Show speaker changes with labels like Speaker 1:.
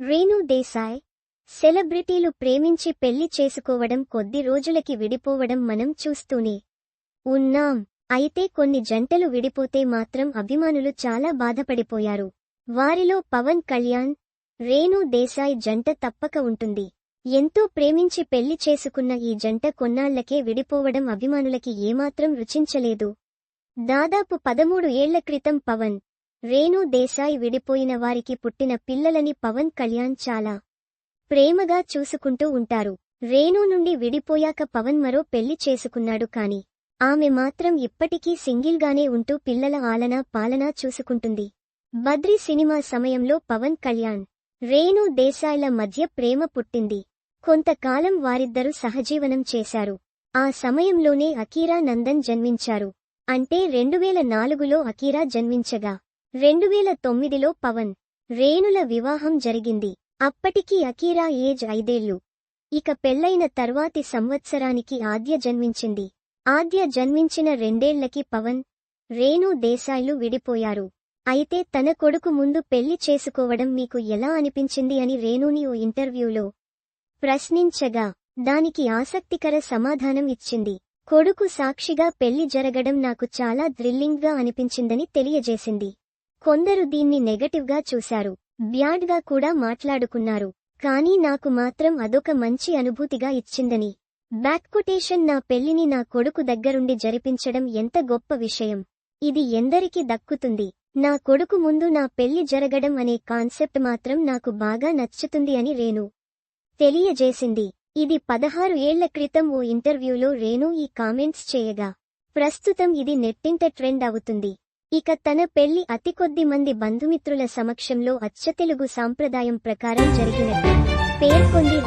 Speaker 1: రేణు దేశాయ్ సెలబ్రిటీలు ప్రేమించి పెళ్ళి చేసుకోవడం కొద్ది రోజులకి విడిపోవడం మనం చూస్తూనే ఉన్నాం. అయితే కొన్ని జంటలు విడిపోతే మాత్రం అభిమానులు చాలా బాధపడిపోయారు. వారిలో పవన్ కళ్యాణ్ రేణు దేశాయ్ జంట తప్పక ఉంటుంది. ఎంతో ప్రేమించి పెళ్ళి చేసుకున్న ఈ జంట కొన్నాళ్ళకే విడిపోవడం అభిమానులకి ఏమాత్రం రుచించలేదు. దాదాపు పదమూడు ఏళ్ళ క్రితం పవన్ రేణు దేశాయ్ విడిపోయిన వారికి పుట్టిన పిల్లలని పవన్ కళ్యాణ్ చాలా ప్రేమగా చూసుకుంటూ ఉంటారు. రేణు నుండి విడిపోయాక పవన్ మరో పెళ్ళి చేసుకున్నాడు కాని ఆమె మాత్రం ఇప్పటికీ సింగిల్గానే ఉంటూ పిల్లల ఆలనా పాలనా చూసుకుంటుంది. బద్రి సినిమా సమయంలో పవన్ కళ్యాణ్ రేణు దేశాయ్ల మధ్య ప్రేమ పుట్టింది. కొంతకాలం వారిద్దరూ సహజీవనం చేశారు. ఆ సమయంలోనే అకీరా నందన్ జన్మించారు. అంటే రెండువేల నాలుగులో అకీరా జన్మించగా రెండువేల తొమ్మిదిలో పవన్ రేణుల వివాహం జరిగింది. అప్పటికి అకీరా ఏజ్ ఐదేళ్ళు ఇక పెళ్ళైన తర్వాతి సంవత్సరానికి ఆద్య జన్మించింది. ఆద్య జన్మించిన రెండేళ్ళకి పవన్ రేణు దేశాయ్లు విడిపోయారు. అయితే తన కొడుకు ముందు పెళ్ళి చేసుకోవడం మీకు ఎలా అనిపించింది అని రేణుని ఓ ఇంటర్వ్యూలో ప్రశ్నించగా దానికి ఆసక్తికర సమాధానం ఇచ్చింది. కొడుకు సాక్షిగా పెళ్ళి జరగడం నాకు చాలా థ్రిల్లింగ్గా అనిపించిందని తెలియజేసింది. కొందరు దీన్ని నెగటివ్గా చూశారు బ్యాడ్గా కూడా మాట్లాడుకున్నారు కానీ నాకు మాత్రం అదొక మంచి అనుభూతిగా ఇచ్చిందని. బ్యాక్కొటేషన్ నా పెళ్ళిని నా కొడుకు దగ్గరుండి జరిపించడం ఎంత గొప్ప విషయం. ఇది ఎందరికి దక్కుతుంది. నా కొడుకు ముందు నా పెళ్ళి జరగడం అనే కాన్సెప్ట్ మాత్రం నాకు బాగా నచ్చుతుంది అని రేణు తెలియజేసింది. ఇది పదహారు ఏళ్ళ క్రితం ఓ ఇంటర్వ్యూలో రేణు ఈ కామెంట్స్ చేయగా ప్రస్తుతం ఇది నెట్టింట ట్రెండ్ అవుతుంది. ఇక తన పెళ్ళి అతి కొద్ది మంది బంధుమిత్రుల సమక్షంలో అచ్చతెలుగు సాంప్రదాయం ప్రకారం జరిగినట్టు పేర్కొంది